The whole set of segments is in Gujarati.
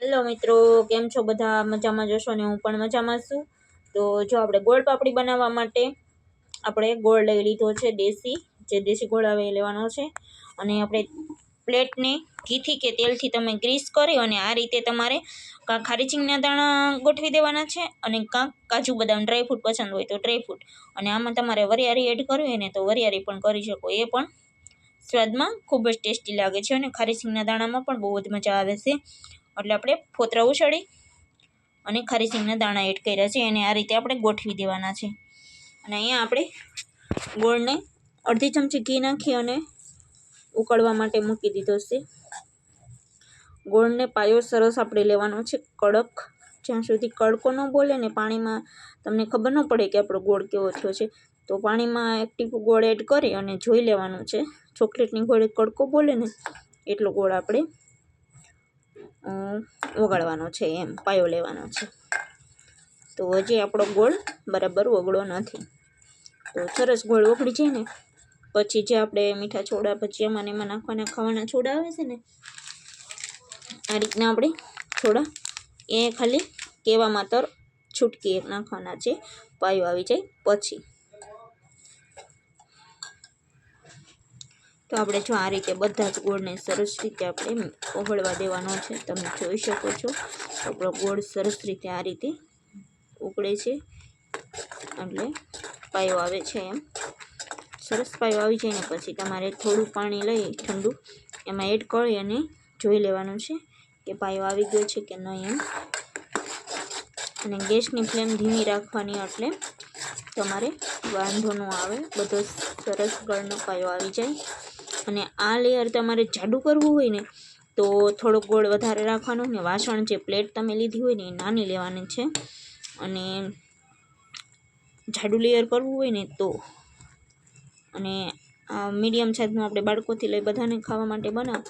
હેલો મિત્રો, કેમ છો બધા? મજામાં જશો ને હું પણ મજામાં છું. તો જો આપણે ગોળ પાપડી બનાવવા માટે આપણે ગોળ લઈ લીધો છે, દેશી. જે દેશી ગોળ આવે એ લેવાનો છે. અને આપણે પ્લેટને ઘીથી કે તેલથી તમે ગ્રીસ કરી અને આ રીતે તમારે કાં ખારીચીંગના દાણા ગોઠવી દેવાના છે અને કાં કાજુ બદામ ડ્રાયફ્રૂટ પસંદ હોય તો ડ્રાયફ્રૂટ અને આમાં તમારે વરિયાળી એડ કરવી હોય ને તો વરિયાળી પણ કરી શકો. એ પણ સ્વાદમાં ખૂબ જ ટેસ્ટી લાગે છે અને ખારીસિંગના દાણામાં પણ બહુ જ મજા આવે છે. એટલે આપણે ફોતરા ઉછળી અને ખારીસિંગના દાણા એડ કર્યા છે એને આ રીતે આપણે ગોઠવી દેવાના છે. અને અહીંયા આપણે ગોળને અડધી ચમચી ઘી નાખી અને ઉકળવા માટે મૂકી દીધો છે. ગોળને પાયો સરસ આપણે લેવાનો છે કડક. જ્યાં સુધી કડકો ન બોલે ને પાણીમાં તમને ખબર ન પડે કે આપણો ગોળ કેવો થયો છે, તો પાણીમાં એક ગોળ એડ કરી અને જોઈ લેવાનું છે. ચોકલેટની ગોળે કડકો બોલે ને એટલો ગોળ આપણે ઓગાળવાનો છે એમ, પાયો લેવાનો છે. તો હજી આપણો ગોળ બરાબર ઓગળો નથી. તો સરસ ગોળ ઓગળી જાય ને, પછી જે આપણે મીઠા છોડા ભજીયામાં ને એમાં નાખવાના ખાવાના છોડા આવે છે ને, આ રીતના આપણે થોડા એ ખાલી કહેવા માત્ર છૂટકી એક નાખવાના છે, પાયો આવી જાય પછી. તો આપણે જો આ રીતે બધા જ ગોળને સરસ રીતે આપણે ઓગળવા દેવાનો છે. તમે જોઈ શકો છો. આપણો ગોળ સરસ રીતે આ રીતે ઉકળે છે. એટલે પાયો આવે છે એમ. સરસ પાયો આવી જાય ને પછી તમારે થોડું પાણી લઈ ઠંડુ એમાં એડ કરી અને જોઈ લેવાનું છે કે પાયો આવી ગયો છે કે નહીં એમ. અને ગેસની ફ્લેમ ધીમી રાખવાની એટલે તમારે વાંધો ન આવે. બધો સરસ ગળનો પાયો આવી જાય. અને આ લેયર તમારે જાડું કરવું હોય ને, તો થોડોક ગોળ વધારે રાખવાનો ને વાસણ જે પ્લેટ તમે લીધી હોય ને એ નાની લેવાની છે. અને જાડું લેયર કરવું હોય ને તો, અને મીડિયમ સાઇઝનું આપણે બાળકોથી લઈ બધાને ખાવા માટે બનાવ,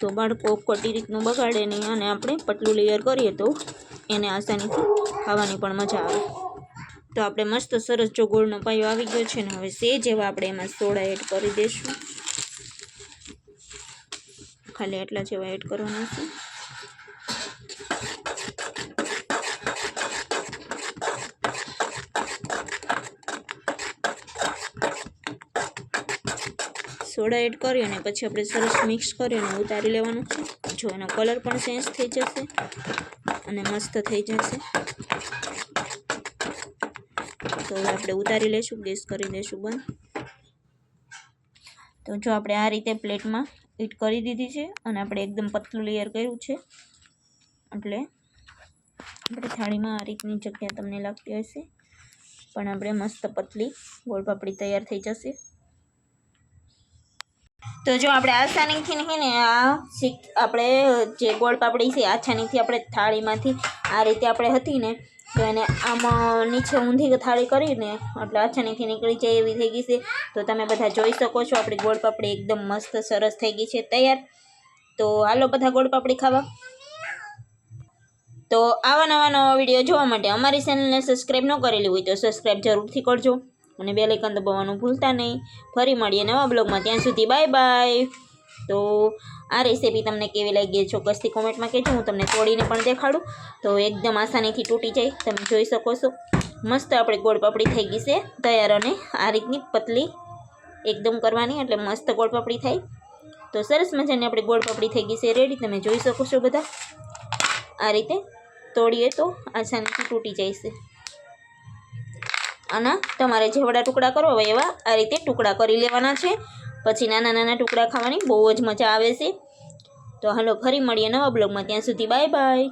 તો બાળકો ખોટી રીતનું બગાડે નહીં અને આપણે પતલું લેયર કરીએ તો એને આસાનીથી ખાવાની પણ મજા આવે. તો આપણે મસ્ત સરસ જો ગોળનો પાયો આવી ગયો છે ને, હવે સેજ એવા આપણે એમાં સોડા એડ કરી દઈશું. ખાલી એટલા જેવા એડ કરવાના છે. સોડા એડ કરી અને પછી આપણે સરસ મિક્સ કરી અને ઉતારી લેવાનું છે. જો એનો કલર પણ ચેન્જ થઈ જશે અને મસ્ત થઈ જશે. તો આપણે ઉતારી લઈશું ગેસ કરી દઈશું બંધ. તો જો આપણે આ રીતે પ્લેટમાં હીટ કરી દીધી છે અને આપણે એકદમ પતલું લેયર કર્યું છે. એટલે આપણે થાળીમાં આ રીતની જગ્યા તમને લાગતી હશે. પણ આપણે મસ્ત પતલી ગોળપાપડી તૈયાર થઈ જશે. તો જો આપણે આસાનીથી નહીં ને આ શીખ આપણે જે ગોળપાપડી છે, આછાનીથી આપણે થાળીમાંથી આ રીતે આપણે હતી ને તો એને આમાં નીચે ઊંધી થાળી કરીને, એટલે અચાનકથી નીકળી જાય એવી થઈ ગઈ છે. તો તમે બધા જોઈ શકો છો, આપણી ગોળપાપડી એકદમ મસ્ત સરસ થઈ ગઈ છે, તૈયાર. તો હાલો બધા ગોળપાપડી ખાવા. તો આવા નવા નવા વીડિયો જોવા માટે અમારી ચેનલને સબસ્ક્રાઈબ ન કરેલી હોય તો સબસ્ક્રાઈબ જરૂરથી કરજો. અને બે લાઇકન દબાવવાનું ભૂલતા નહીં. ફરી મળીએ નવા બ્લોગમાં ત્યાં સુધી બાય બાય તો આ રેસીપી તમને કેવી લાગી ચોક્કસથી કોમેન્ટમાં કહેજો. હું તમને તોડીને પણ દેખાડું. તો એકદમ આસાનીથી તૂટી જાય. તમે જોઈ શકો છો. મસ્ત આપણે ગોળ પાપડી થઈ ગઈ છે. તૈયાર અને આ રીતની પતલી એકદમ કરવાની, એટલે મસ્ત ગોળ પાપડી થાય. તો સરસ મજાની આપણે ગોળ પાપડી થઈ ગઈ છે. રેડી તમે જોઈ શકો છો બધા. આ રીતે તોડીએ તો આસાનીથી તૂટી જાય છે. આના તમારે જેવડા ટુકડા કરવા હોય એવા આ રીતે ટુકડા કરી લેવાના છે. પછી નાના નાના ટુકડા ખાવાની બહુ જ મજા આવે છે. તો હાલો ફરી મળીએ નવા બ્લોગમાં. ત્યાં સુધી બાય બાય.